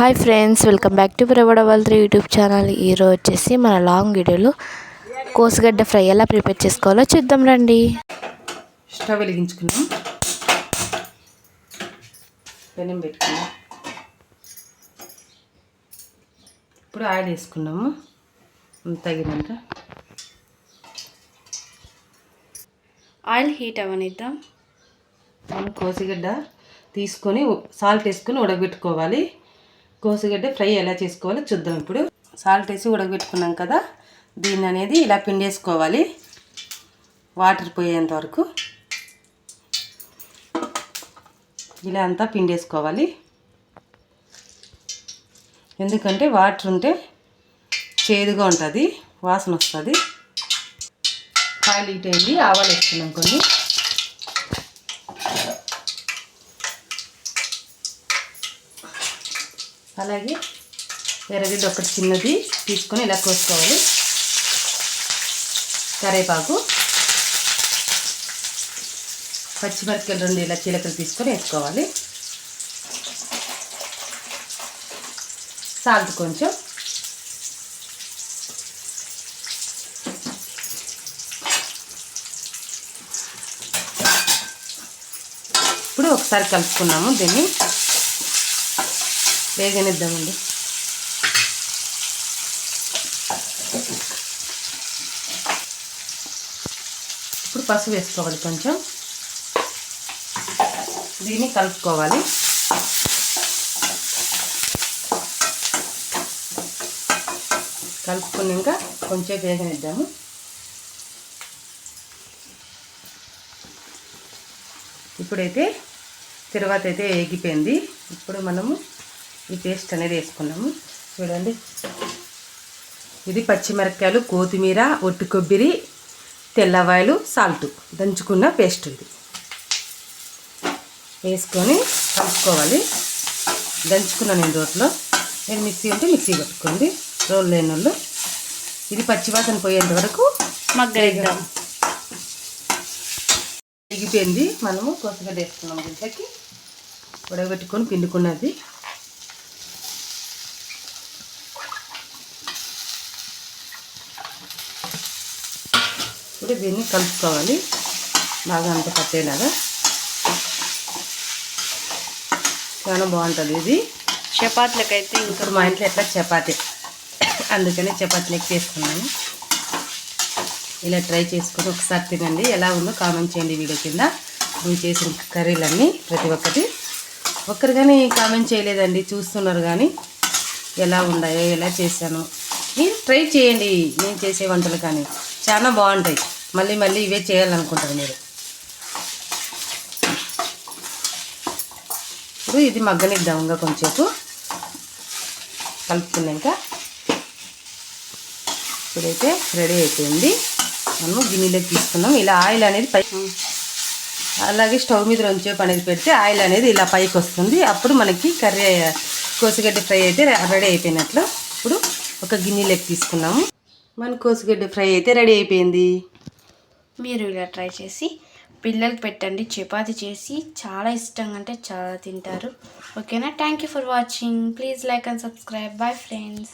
Hi friends welcome back to ప్రవడవల్ three YouTube channel. ఈరోజు వచ్చేసి మన లాంగ్ వీడియోలో కోసుగడ్డ ఫ్రై ఎలా ప్రిపేర్ చేసుకోవాలో చూద్దాం రండి. స్టవ్ వెలిగించుకున్నాం పెనం పెట్టుకున్నాం ఇప్పుడు ఆయిల్ వేసుకున్నాము తగినంత. ఆయిల్ హీట్ అవనిద్దాం మనం కోసిగడ్డ తీసుకొని సాల్ట్ వేసుకొని ఉడకబెట్టుకోవాలి. కోసుగడ్డ ఫ్రై ఎలా చేసుకోవాలో చూద్దాం ఇప్పుడు. సాల్ట్ వేసి ఉడకబెట్టుకున్నాం కదా దీన్ని అనేది ఇలా పిండేసుకోవాలి వాటర్ పోయేంత వరకు. ఇలా అంతా పిండేసుకోవాలి. ఎందుకంటే వాటర్ ఉంటే చేదుగా ఉంటుంది వాసన వస్తుంది. ఆయిల్ హీట్ అయింది ఆవాలు వేసుకున్నాం కొన్ని. అలాగే ఎర్రగడ్డ ఒకటి చిన్నది తీసుకొని ఇలా కోసుకోవాలి. కరేపాకు పచ్చిమిరపకాయలు రెండు ఇలా చీలకలు తీసుకొని వేసుకోవాలి. సాల్ట్ కొంచెం. ఇప్పుడు ఒకసారి కలుపుకున్నాము దీన్ని. వేగనిద్దామండి. ఇప్పుడు పసుపు వేసుకోవాలి కొంచెం. దీన్ని కలుపుకోవాలి. కలుపుకున్నాక కొంచెం వేగనిద్దాము. ఇప్పుడైతే తర్వాత అయితే వేగిపోయింది ఇప్పుడు మనము ఈ పేస్ట్ అనేది వేసుకున్నాము. చూడండి. ఇది పచ్చిమిరపకాయలు కొత్తిమీర ఒట్టి కొబ్బరి తెల్లవాయలు సాల్ట్ దంచుకున్న పేస్ట్ ఇది. వేసుకొని కలుపుకోవాలి. దంచుకున్న నేను రోట్లో. నేను మిక్సీ ఉంటే మిక్సీ పట్టుకోండి. రోల్ లేని వాళ్ళు. ఇది పచ్చివాసన పోయేంత వరకు మగ్గనిద్దాం. ఎగిపోయింది మనము కొత్తగడ్డ వేసుకున్నాం దీంట్లోకి ఉడకబెట్టుకొని పిండుకున్నది. ఇప్పుడు దీన్ని కలుపుకోవాలి. బాగా అంత పట్టేలాగా. చాలా బాగుంటుంది ఇది. చపాతీలకైతే ఇప్పుడు మా ఇంట్లో ఎట్లా చపాతీ? అందుకని చపాతీలు ఎక్కువ వేసుకున్నాను. ఇలా ట్రై చేసుకొని ఒకసారి తినండి. ఎలా ఉందో కామెంట్ చేయండి వీడియో కింద. నేను చేసిన కర్రీలన్నీ ప్రతి ఒక్కటి. ఒక్కరు కానీ కామెంట్ చేయలేదండి చూస్తున్నారు కానీ ఎలా ఉన్నాయో ఎలా చేశాను. మీరు ట్రై చేయండి. నేను చేసే వంటలు కానీ చాలా బాగుంటాయి. మళ్ళీ మళ్ళీ ఇవే చేయాలనుకుంటారు మీరు. ఇప్పుడు ఇది మగ్గనిద్దాం ఇంకా కొంచెంసేపు. కలుపుకున్నాక ఇప్పుడైతే రెడీ అయిపోయింది. మనము గిన్నెలోకి తీసుకున్నాం ఇలా ఆయిల్ అనేది పై అలాగే స్టవ్ మీద రొంచేపు అనేది పెడితే ఆయిల్ అనేది ఇలా పైకి వస్తుంది. అప్పుడు మనకి కర్రీ కోసిగడ్డ ఫ్రై అయితే రెడీ అయిపోయినట్లు. ఇప్పుడు ఒక గిన్నెలోకి తీసుకున్నాము. మన కోసిగడ్డ ఫ్రై అయితే రెడీ అయిపోయింది. మీరు ఇలా ట్రై చేసి పిల్లలకి పెట్టండి. చపాతి చేసి చాలా ఇష్టంగా అంటే చాలా తింటారు. ఓకేనా? Thank you for watching please like and subscribe bye friends